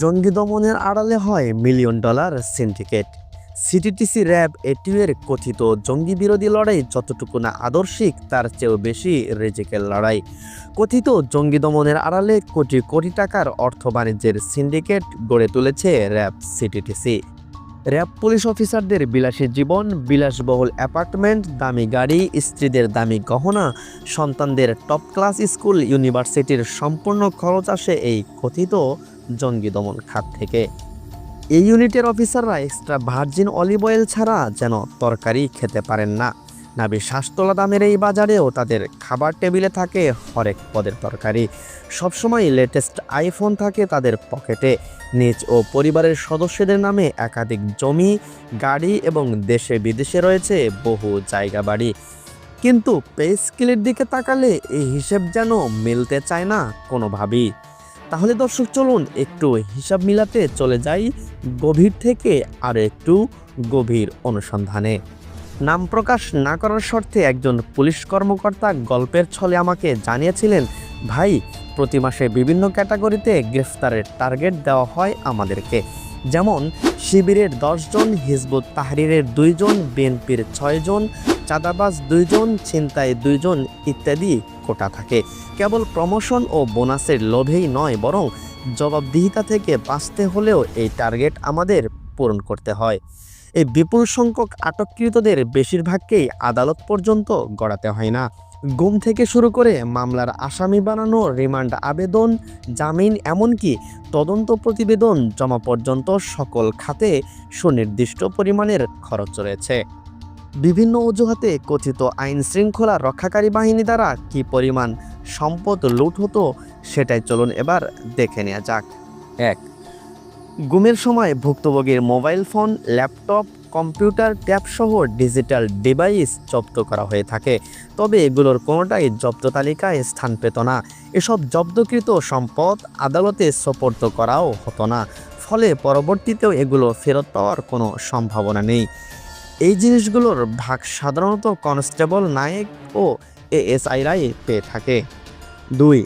জঙ্গি দমনের আড়ালে হয় million dollar syndicate. CTTC RAB ATU এর কথিত জঙ্গি বিরোধী লড়াই যতটুকু না আদর্শিক, তার চেয়েও বেশি রেজিক্যাল লড়াই। কথিত জঙ্গি দমনের আড়ালে কোটি কোটি টাকার অর্থ বাণিজ্যের সিন্ডিকেট গড়ে তুলেছে র্যাব সিটিটিসি র্যাব পুলিশ অফিসারদের বিলাসী জীবন, বিলাসবহুল অ্যাপার্টমেন্ট, দামি গাড়ি, স্ত্রীদের দামি গহনা, সন্তানদের টপ ক্লাস স্কুল ইউনিভার্সিটির সম্পূর্ণ খরচ আসে এই কথিত জঙ্গি দমন খাত থেকে। এই ইউনিটের অফিসাররা এক্সট্রা ভার্জিন অলিভ অয়েল ছাড়া যেন তরকারি খেতে পারেন না। নাবি শ্বাসতলা দামের এই বাজারেও তাদের খাবার টেবিলে থাকে হরেক পদের তরকারি। সবসময় লেটেস্ট আইফোন থাকে তাদের পকেটে। নিজ ও পরিবারের সদস্যদের নামে একাধিক জমি, গাড়ি এবং দেশে বিদেশে রয়েছে বহু জায়গা বাড়ি। কিন্তু পে স্কেলের দিকে তাকালে এই হিসেব যেন মিলতে চায় না কোনোভাবেই। তাহলে দর্শক, চলুন একটু হিসাব মিলাতে চলে যাই গভীর থেকে আর একটু গভীর অনুসন্ধানে। নাম প্রকাশ না করার শর্তে একজন পুলিশ কর্মকর্তা গল্পের ছলে আমাকে জানিয়েছিলেন, ভাই, প্রতি মাসে বিভিন্ন ক্যাটাগরিতে গ্রেফতারের টার্গেট দেওয়া হয় আমাদেরকে। যেমন শিবিরের দশজন হিজবুত তাহরিরের দুইজন বিএনপির ছয়জন চাঁদাবাজ দুইজন, ছিনতাই দুইজন ইত্যাদি কোটা থাকে। কেবল প্রমোশন ও বোনাসের লোভেই নয়, বরং জবাবদিহিতা থেকে বাঁচতে হলেও এই টার্গেট আমাদের পূরণ করতে হয়। এই বিপুল সংখ্যক আটককৃতদের বেশিরভাগকেই আদালত পর্যন্ত গড়াতে হয় না। গুম থেকে শুরু করে মামলার আসামি বানানো, রিমান্ড আবেদন, জামিন, এমনকি তদন্ত প্রতিবেদন জমা পর্যন্ত সকল খাতে সুনির্দিষ্ট পরিমাণের খরচ রয়েছে। বিভিন্ন অজুহাতে কথিত আইন শৃঙ্খলা রক্ষাকারী বাহিনী দ্বারা কী পরিমাণ সম্পদ লুট হতো, সেটাই চলুন এবার দেখে নেওয়া যাক। এক গুমের সময় ভুক্তভোগীর mobile phone, laptop, computer, tab সহ ডিজিটাল ডিভাইস জব্দ করা হয়ে থাকে। তবে এগুলোর কোনোটাই জব্দ তালিকায় স্থান পেত না। এসব জব্দকৃত সম্পদ আদালতে সোপর্দ করাও হতো না। ফলে পরবর্তীতেও এগুলো ফেরত পাওয়ার কোনো সম্ভাবনা নেই। এই জিনিসগুলোর ভাগ সাধারণত কনস্টেবল নায়ক ও এএসআইরাই পেয়ে থাকে। দুই,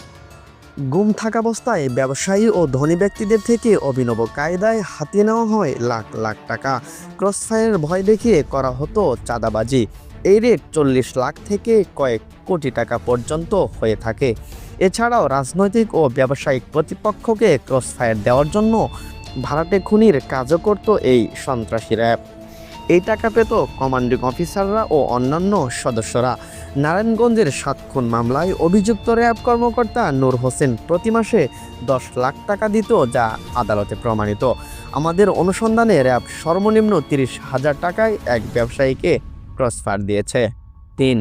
গুম থাকা অবস্থায় ব্যবসায়ী ও ধনী ব্যক্তিদের থেকে অভিনব কায়দায় হাতিয়ে নেওয়া হয় লাখ লাখ টাকা। ক্রসফায়ারের ভয় দেখিয়ে করা হতো চাঁদাবাজি। এই রেট চল্লিশ লাখ থেকে কয়েক কোটি টাকা পর্যন্ত হয়ে থাকে। এছাড়াও রাজনৈতিক ও ব্যবসায়িক প্রতিপক্ষকে ক্রসফায়ার দেওয়ার জন্য ভাড়াটে খুনির কাজও করত এই সন্ত্রাসী র্যাব এই টাকা পেত কমান্ডিং অফিসাররা ও অন্যান্য সদস্যরা। নারায়ণগঞ্জের সাত খুন মামলায় অভিযুক্ত র্যাব কর্মকর্তা নূর হোসেন প্রতি মাসে দশ লাখ টাকা দিত যা আদালতে প্রমাণিত। আমাদের অনুসন্ধানে র্যাব সর্বনিম্ন তিরিশ হাজার টাকায় এক ব্যবসায়ীকে ক্রসফার দিয়েছে। তিন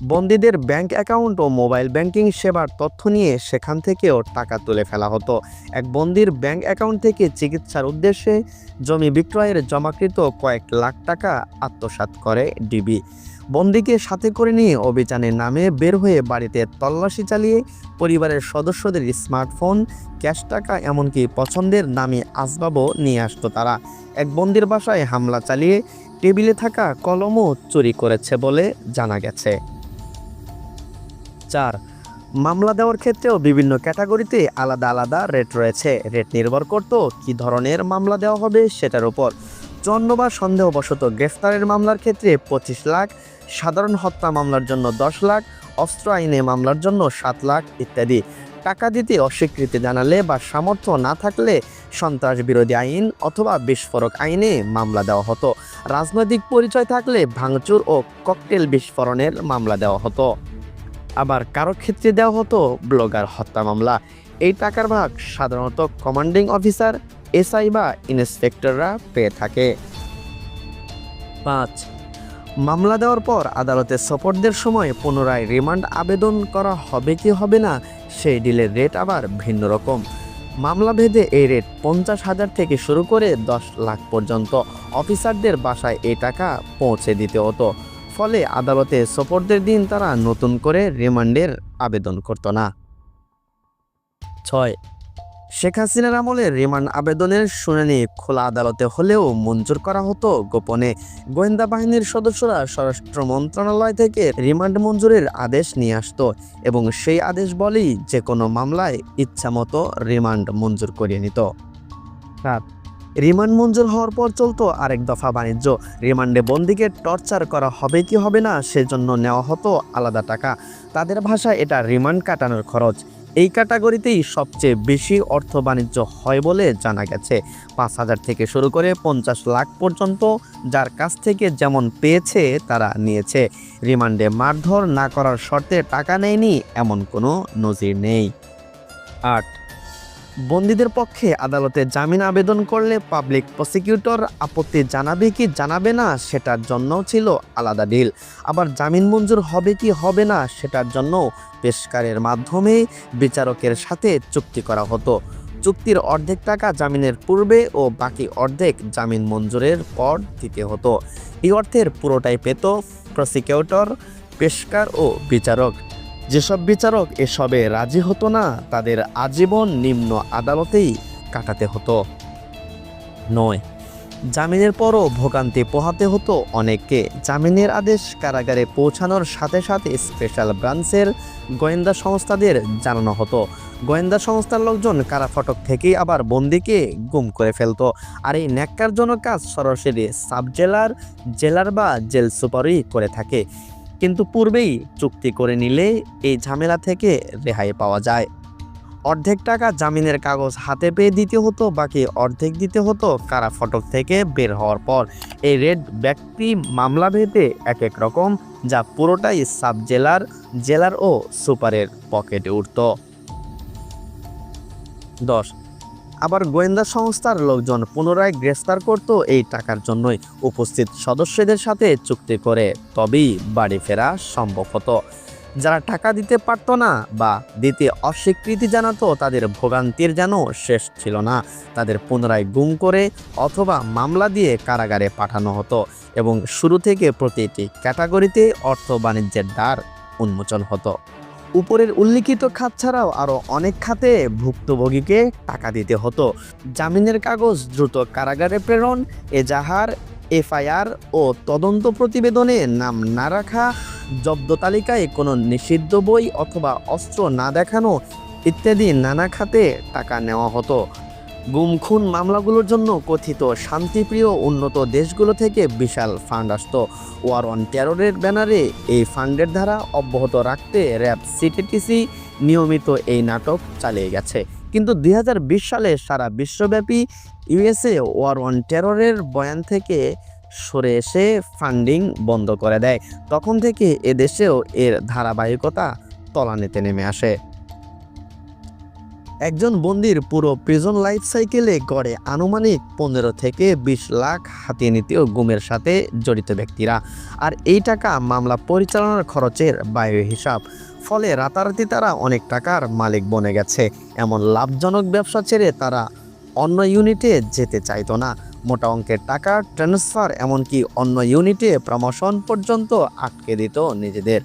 বন্দীদের ব্যাংক অ্যাকাউন্ট ও মোবাইল ব্যাংকিং সেবার তথ্য নিয়ে সেখান থেকেও টাকা তুলে ফেলা হতো। এক বন্দির ব্যাংক অ্যাকাউন্ট থেকে চিকিৎসার উদ্দেশ্যে জমি বিক্রয়ের জমাকৃত কয়েক লাখ টাকা আত্মসাৎ করে ডিবি। বন্দিকে সাথে করে নিয়ে অভিযানের নামে বের হয়ে বাড়িতে তল্লাশি চালিয়ে পরিবারের সদস্যদের স্মার্টফোন, ক্যাশ টাকা এমনকি পছন্দের নামে আসবাবও নিয়ে আসতো তারা। এক বন্দির বাসায় হামলা চালিয়ে টেবিলে থাকা কলমও চুরি করেছে বলে জানা গেছে। চার। মামলা দেওয়ার ক্ষেত্রেও বিভিন্ন ক্যাটাগরিতে আলাদা আলাদা রেট রয়েছে। রেট নির্ভর করত কী ধরনের মামলা দেওয়া হবে সেটার উপর। চুয়ান্ন বা সন্দেহবশত গ্রেফতারের মামলার ক্ষেত্রে পঁচিশ লাখ, সাধারণ হত্যা মামলার জন্য দশ লাখ, অস্ত্র আইনে মামলার জন্য সাত লাখ ইত্যাদি। টাকা দিতে অস্বীকৃতি জানালে বা সামর্থ্য না থাকলে সন্ত্রাস বিরোধী আইন অথবা বিস্ফোরক আইনে মামলা দেওয়া হতো। রাজনৈতিক পরিচয় থাকলে ভাঙচুর ও ককটেল বিস্ফোরণের মামলা দেওয়া হতো। আবার কারও ক্ষেত্রে দেওয়া হতো ব্লগার হত্যা মামলা। এই টাকার ভাগ সাধারণত কমান্ডিং অফিসার এসআই বা ইন্সপেক্টররা পেয়ে থাকে। পাঁচ, মামলা দেওয়ার পর আদালতে সপর্দের সময় পুনরায় রিমান্ড আবেদন করা হবে কি হবে না, সেই ডিলের রেট আবার ভিন্ন রকম। মামলা ভেদে এই রেট পঞ্চাশ হাজার থেকে শুরু করে দশ লাখ পর্যন্ত। অফিসারদের বাসায় এই টাকা পৌঁছে দিতে হতো। ফলে আদালতে সোপর্দের দিন তারা নতুন করে রিমান্ডের আবেদন করত না। ছয়, শেখ হাসিনার আমলে রিমান্ড আবেদনের শুনানি খোলা আদালতে হলেও মঞ্জুর করা হতো গোপনে। গোয়েন্দা বাহিনীর সদস্যরা স্বরাষ্ট্র মন্ত্রণালয় থেকে রিমান্ড মঞ্জুরের আদেশ নিয়ে আসতো এবং সেই আদেশ বলেই যে কোনো মামলায় ইচ্ছামতো রিমান্ড মঞ্জুর করিয়ে নিত। সাত রিমান্ড মঞ্জুর হওয়ার পর চলতো আরেক দফা বাণিজ্য। রিমান্ডে বন্দিকে টর্চার করা হবে কি হবে না সেজন্য নেওয়া হতো আলাদা টাকা। তাদের ভাষা এটা রিমান্ড কাটানোর খরচ। এই ক্যাটাগরিতেই সবচেয়ে বেশি অর্থ বাণিজ্য হয় বলে জানা গেছে। পাঁচ হাজার থেকে শুরু করে পঞ্চাশ লাখ পর্যন্ত যার কাছ থেকে যেমন পেয়েছে তারা নিয়েছে। রিমান্ডে মারধর না করার শর্তে টাকা নেয়নি এমন কোনো নজির নেই। আট বন্দীদের পক্ষে আদালতে জামিন আবেদন করলে পাবলিক প্রসিকিউটর আপত্তি জানাবে কি জানাবে না সেটার জন্যও ছিল আলাদা ডিল। আবার জামিন মঞ্জুর হবে কি হবে না সেটার জন্য পেশকারের মাধ্যমে বিচারকের সাথে চুক্তি করা হতো। চুক্তির অর্ধেক টাকা জামিনের পূর্বে ও বাকি অর্ধেক জামিন মঞ্জুরের পর দিতে হতো। এই অর্থের পুরোটাই পেত প্রসিকিউটর, পেশকার ও বিচারক। যেসব বিচারক এসবে রাজি হতো না, তাদের আজীবন নিম্ন আদালতেই কাটাতে হতো। নয়। জামিনের পরও ভোগান্তি পোহাতে হতো অনেককে। জামিনের আদেশ কারাগারে পৌঁছানোর সাথে সাথে স্পেশাল ব্রাঞ্চের গোয়েন্দা সংস্থাদের জানানো হতো। গোয়েন্দা সংস্থার লোকজন কারা ফটক থেকেই আবার বন্দিকে গুম করে ফেলতো। আর এই ন্যাক্কারজনক কাজ সরাসরি সাব জেলার জেলার বা জেল সুপারই করে থাকে। কিন্তু পূর্বেই চুক্তি করে নিলে এই ঝামেলা থেকে রেহাই পাওয়া যায়। অর্ধেক টাকা জামিনের কাগজ হাতে পেয়ে দিতে হতো, বাকি অর্ধেক দিতে হতো কারা ফটক থেকে বের হওয়ার পর। এই রেড ব্যক্তি মামলা ভেদে এক এক রকম, যা পুরোটাই সাব জেলার জেলার ও সুপারের পকেটে উঠত। দশ আবার গোয়েন্দা সংস্থার লোকজন পুনরায় গ্রেফতার করত এই টাকার জন্যই উপস্থিত সদস্যদের সাথে চুক্তি করে, তবেই বাড়ি ফেরা সম্ভব হতো। যারা টাকা দিতে পারতো না বা দিতে অস্বীকৃতি জানাতো, তাদের ভোগান্তির যেন শেষ ছিল না। তাদের পুনরায় গুম করে অথবা মামলা দিয়ে কারাগারে পাঠানো হতো এবং শুরু থেকে প্রতিটি ক্যাটাগরিতে অর্থ বাণিজ্যের দ্বার উন্মোচন হতো। উপরের উল্লিখিত খাত ছাড়াও আরও অনেক খাতে ভুক্তভোগীকে টাকা দিতে হতো। জামিনের কাগজ, দ্রুত কারাগারে প্রেরণ, এজাহার, এফআইআর ও তদন্ত প্রতিবেদনে নাম না রাখা, জব্দ তালিকায় কোনো নিষিদ্ধ বই অথবা অস্ত্র না দেখানো ইত্যাদি নানা খাতে টাকা নেওয়া হতো। গুম খুন মামলাগুলোর জন্য কথিত শান্তিপ্রিয় উন্নত দেশগুলো থেকে বিশাল ফান্ড আসতো। ওয়ার অন টেররের ব্যানারে এই ফান্ডের ধারা অব্যাহত রাখতে র্যাব সিটিটিসি নিয়মিত এই নাটক চালিয়ে গেছে। কিন্তু দুই হাজার বিশ সালে সারা বিশ্বব্যাপী ইউএসএ ওয়ার অন টেররের বয়ান থেকে সরে এসে ফান্ডিং বন্ধ করে দেয়। তখন থেকে এদেশেও এর ধারাবাহিকতা তলানিতে নেমে আসে। একজন বন্দির পুরো প্রিজন লাইফ সাইকেলে গড়ে আনুমানিক পনেরো থেকে বিশ লাখ হাতিয়ে নিতেও গুমের সাথে জড়িত ব্যক্তিরা। আর এই টাকা মামলা পরিচালনার খরচের বায়ু হিসাব। ফলে রাতারাতি তারা অনেক টাকার মালিক বনে গেছে। এমন লাভজনক ব্যবসা ছেড়ে তারা অন্য ইউনিটে যেতে চাইতো না। মোটা অঙ্কের টাকা ট্রান্সফার এমনকি অন্য ইউনিটে প্রমোশন পর্যন্ত আটকে দিত নিজেদের।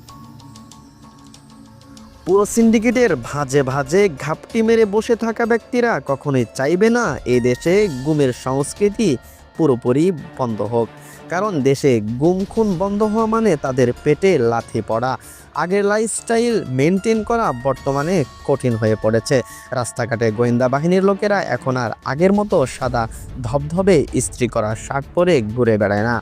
পুরো সিন্ডিকেটের ভাজে ভাজে ঘাপটি মেরে বসে থাকা ব্যক্তিরা কখনোই চাইবে না এ দেশে গুমের সংস্কৃতি পুরোপুরি বন্ধ হোক। কারণ দেশে গুম খুন বন্ধ হওয়া মানে তাদের পেটে লাথি পড়া। আগের লাইফস্টাইল মেনটেন করা বর্তমানে কঠিন হয়ে পড়েছে। রাস্তাঘাটে গোয়েন্দা বাহিনীর লোকেরা এখন আর আগের মতো সাদা ধবধবে ইস্ত্রি করা শার্ট পরে ঘুরে বেড়ায় না।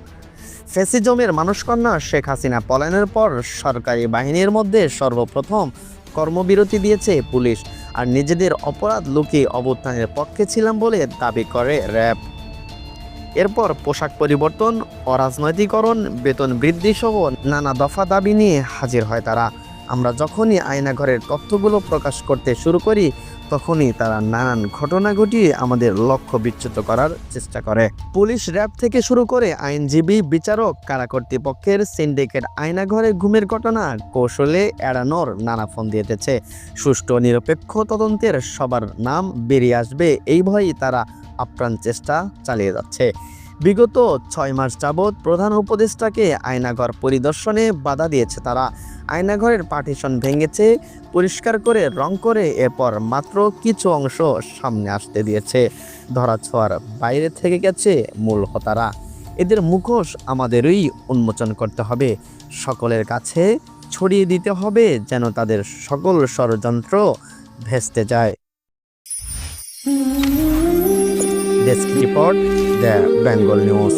ফেসিজমের মানুষকন্যা শেখ হাসিনা পলায়নের পর সরকারি বাহিনীর মধ্যে সর্বপ্রথম কর্মবিরতি দিয়েছে পুলিশ আর নিজেদের অপরাধ লুকিয়ে অবস্থানের পক্ষে ছিলাম বলে দাবি করে র্যাব। এরপর পোশাক পরিবর্তন, অরাজনৈতিকরণ, বেতন বৃদ্ধি সহ নানা দফা দাবি নিয়ে হাজির হয় তারা। আমরা যখনই আয়নাঘরের তথ্যগুলো প্রকাশ করতে শুরু করি তখনই তারা নানান ঘটনা ঘটিয়ে আমাদের লক্ষ্য বিচ্যুত করার চেষ্টা করে। পুলিশ র্যাব থেকে শুরু করে আইনজীবী, বিচারক, কারা কর্তৃপক্ষের সিন্ডিকেট আয়নাঘরে ঘুমের ঘটনা, কৌশলে এড়ানোর নানা ফোন দিয়েছে সুষ্ঠু, নিরপেক্ষ তদন্তের সবার নাম বেরিয়ে আসবে, এই ভয়েই তারা আপ্রাণ চেষ্টা চালিয়ে যাচ্ছে। বিগত ছয় মাস যাবৎ প্রধান উপদেষ্টাকে আয়নাঘর পরিদর্শনে বাধা দিয়েছে তারা। আয়নাঘরের পার্টিশন ভেঙেছে, পরিষ্কার করে, রং করে, এরপর মাত্র কিছু অংশ সামনে আসতে দিয়েছে। ধরাছোঁয়ার বাইরে থেকে গেছে মূল হতারা। এদের মুখোশ আমাদেরই উন্মোচন করতে হবে। সকলের কাছে ছড়িয়ে দিতে হবে যেন তাদের সকল ষড়যন্ত্র ভেস্তে যায়। Desk report the Bengal news